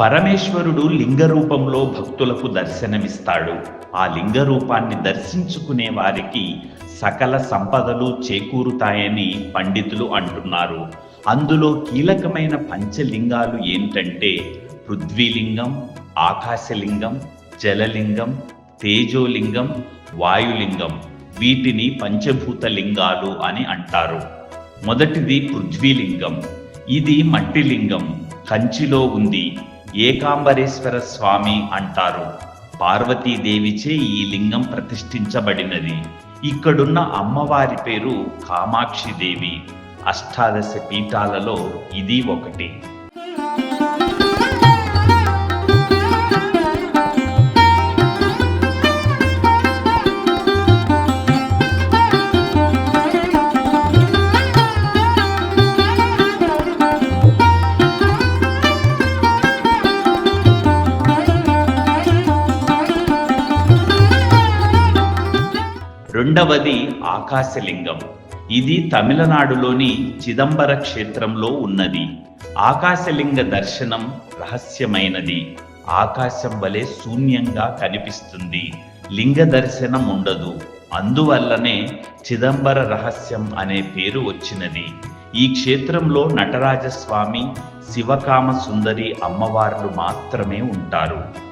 పరమేశ్వరుడు లింగ రూపంలో భక్తులకు దర్శనమిస్తాడు. ఆ లింగ రూపాన్ని దర్శించుకునే వారికి సకల సంపదలు చేకూరుతాయని పండితులు అంటున్నారు. అందులో కీలకమైన పంచలింగాలు ఏంటంటే పృథ్వీలింగం ఆకాశలింగం జలలింగం తేజోలింగం వాయులింగం. వీటిని పంచభూత లింగాలు అని అంటారు. మొదటిది పృథ్వీలింగం. ఇది మట్టి లింగం కంచిలో ఉంది. ఏకాంబరేశ్వర స్వామి అంటారు. పార్వతీదేవిచే ఈ లింగం ప్రతిష్ఠించబడినది. ఇక్కడున్న అమ్మవారి పేరు కామాక్షి దేవి. అష్టాదశ పీఠాలలో ఇది ఒకటి. రెండవది ఆకాశలింగం. ఇది తమిళనాడులోని చిదంబర క్షేత్రంలో ఉన్నది. ఆకాశలింగ దర్శనం రహస్యమైనది. ఆకాశం వలె శూన్యంగా కనిపిస్తుంది. లింగ దర్శనం ఉండదు. అందువల్లనే చిదంబర రహస్యం అనే పేరు వచ్చినది. ఈ క్షేత్రంలో నటరాజస్వామి శివకామ సుందరి అమ్మవార్లు మాత్రమే ఉంటారు.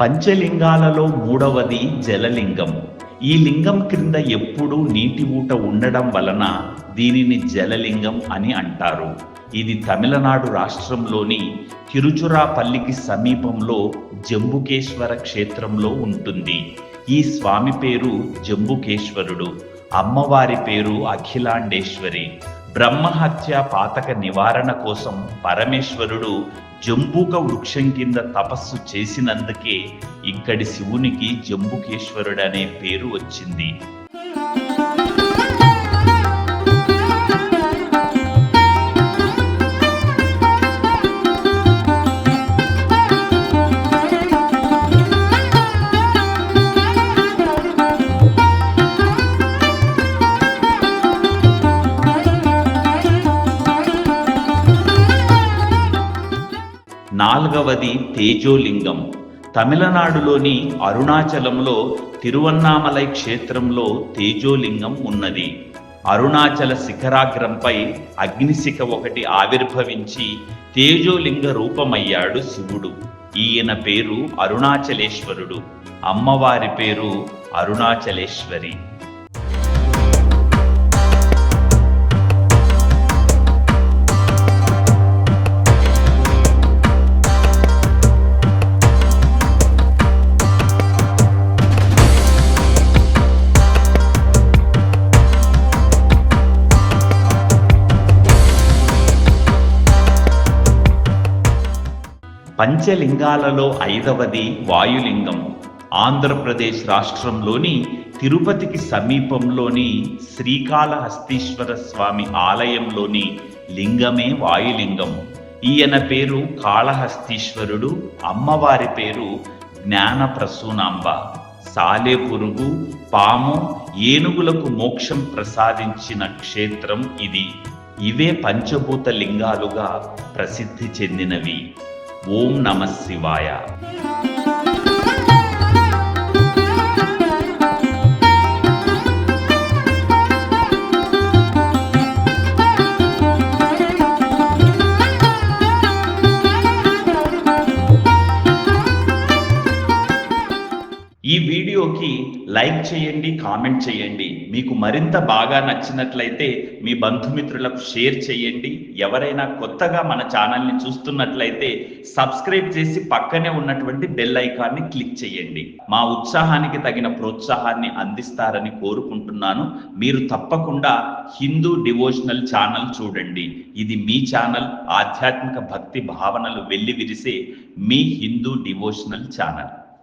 పంచలింగాలలో మూడవది జలలింగం. ఈ లింగం క్రింద ఎప్పుడూ నీటి ఊట ఉండడం వలన దీనిని జలలింగం అని అంటారు. ఇది తమిళనాడు రాష్ట్రంలోని తిరుచురాపల్లికి సమీపంలో జంబుకేశ్వర క్షేత్రంలో ఉంటుంది. ఈ స్వామి పేరు జంబుకేశ్వరుడు. అమ్మవారి పేరు అఖిలాండేశ్వరి. బ్రహ్మహత్య పాతక నివారణ కోసం పరమేశ్వరుడు జంబూక వృక్షం కింద తపస్సు చేసినందుకే ఇక్కడి శివునికి జంబుకేశ్వరుడనే పేరు వచ్చింది. నాలుగవది తేజోలింగం. తమిళనాడులోని అరుణాచలంలో తిరువన్నామలై క్షేత్రంలో తేజోలింగం ఉన్నది. అరుణాచల శిఖరాగ్రంపై అగ్నిశిఖ ఒకటి ఆవిర్భవించి తేజోలింగ రూపమయ్యాడు శివుడు. ఈయన పేరు అరుణాచలేశ్వరుడు. అమ్మవారి పేరు అరుణాచలేశ్వరి. పంచలింగాలలో ఐదవది వాయులింగం. ఆంధ్రప్రదేశ్ రాష్ట్రంలోని తిరుపతికి సమీపంలోని శ్రీకాళహస్తీశ్వర స్వామి ఆలయంలోని లింగమే వాయులింగం. ఈయన పేరు కాళహస్తీశ్వరుడు అమ్మవారి పేరు జ్ఞాన ప్రసూనాంబ సాలెపురుగు పాము ఏనుగులకు మోక్షం ప్రసాదించిన క్షేత్రం ఇది. ఇవే పంచభూత లింగాలుగా ప్రసిద్ధి చెందినవి. ఓం నమ శివాయ. ఈ వీడియోకి లైక్ చేయండి కామెంట్ చేయండి. మీకు మరింత బాగా నచ్చినట్లయితే మీ బంధుమిత్రులకు షేర్ చేయండి. ఎవరైనా కొత్తగా మన ఛానల్ని చూస్తున్నట్లయితే సబ్స్క్రైబ్ చేసి పక్కనే ఉన్నటువంటి బెల్ ఐకాన్ని క్లిక్ చేయండి. మా ఉత్సాహానికి తగిన ప్రోత్సాహాన్ని అందిస్తారని కోరుకుంటున్నాను. మీరు తప్పకుండా హిందూ డివోషనల్ ఛానల్ చూడండి. ఇది మీ ఛానల్. ఆధ్యాత్మిక భక్తి భావనలు వెల్లి విరిసే మీ హిందూ డివోషనల్ ఛానల్.